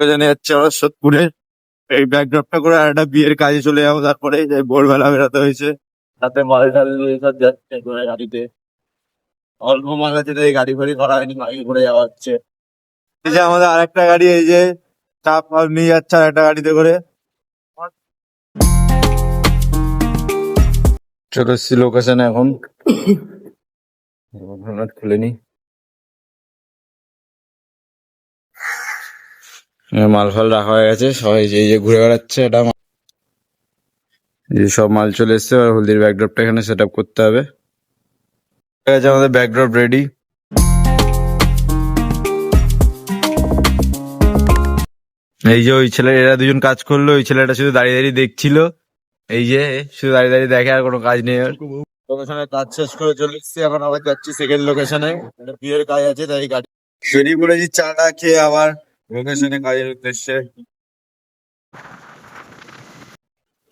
জেনে যাচ্ছে আমরা সোদপুরে এই ব্যাকড্রপটা করে আর একটা বিয়ের কাজে চলে যাব। তারপরে ভোরবেলা বেরোতে হয়েছে। তাতে মাল টাল সব যাচ্ছে করে গাড়িতে। অল্প মাল আছে তাই গাড়ি ফাড়ি করা হয়নি বাইকে করে যাওয়া হচ্ছে। এই যে আমাদের আরেকটা গাড়ি, এই যে চাপ মাল নিয়ে যাচ্ছে আর একটা গাড়িতে করে। চলে এসছি লোকেশন এখন। খুলে খুলেনি মাল ফাল রাখা হয়ে গেছে, সবাই যে যে ঘুরে বেড়াচ্ছে, এটা যে সব মাল চলে এসছে আর হলদির ব্যাকড্রপটা এখানে সেট আপ করতে হবে। ঠিক আছে, আমাদের ব্যাকড্রপ রেডি এই যে ওই ছেলে, এরা দুজন কাজ করল, ওই ছেলেটা শুধু দাঁড়িয়ে দাঁড়িয়ে দেখছিল। এই যে, শুধু দাঁড়িয়ে দাঁড়িয়ে দেখে আর কোনো কাজ নেই। লোকেশনে কাজ শেষ করে চলে এসেছি, এখন আবার যাচ্ছি সেকেন্ড লোকেশনে একটা বিয়ের কাজ আছে, তাই গাড়ি বেরিয়ে পড়েছি চাটা খেয়ে আবার লোকেশনে কাজের উদ্দেশ্যে।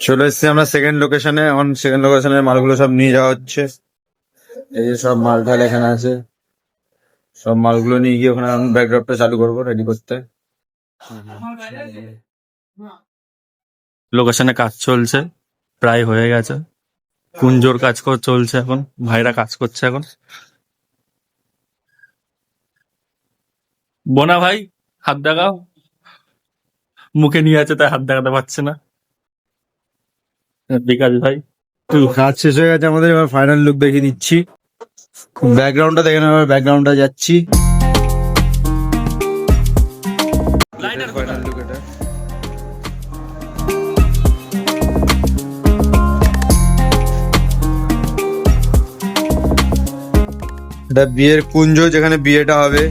চলে এসেছি আমরা সেকেন্ড লোকেশনে এখন সেকেন্ড লোকেশনে মালগুলো সব নিয়ে যাওয়া হচ্ছে। এই যে সব মাল ঠাল এখানে আছে। সব মালগুলো নিয়ে গিয়ে ওখানে ব্যাকড্রপটা চালু করব রেডি করতে। লোকেশনে কাজ চলছে। প্রায় হয়ে গেছে। কুঞ্জোর কাজ চলছে এখন। ভাইরা কাজ করছে এখন। বোনা ভাই হাত দেখাও। মুখে নিয়ে আছে তাই হাত দেখাতে পারছে না। বিকাশ ভাই। তো কাজ শেষ হয়ে গেছে আমাদের এবার ফাইনাল লুক দেখিয়ে দিচ্ছি ব্যাকগ্রাউন্ডটা দেখে নেবার ব্যাকগ্রাউন্ডটা যাচ্ছি। এটা বিয়ের কুঞ্জ যেখানে বিয়েটা হবে।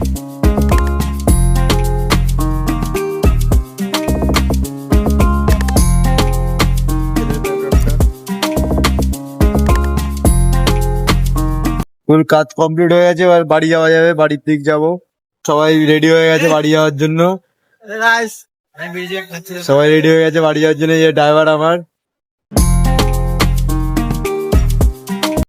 ফুল কাজ কমপ্লিট হয়ে গেছে এবার বাড়ি যাওয়া যাবে বাড়ির দিক যাব। সবাই রেডি হয়ে গেছে বাড়ি যাওয়ার জন্য। সবাই রেডি হয়ে গেছে বাড়ি যাওয়ার জন্য এই যে ড্রাইভার আমার।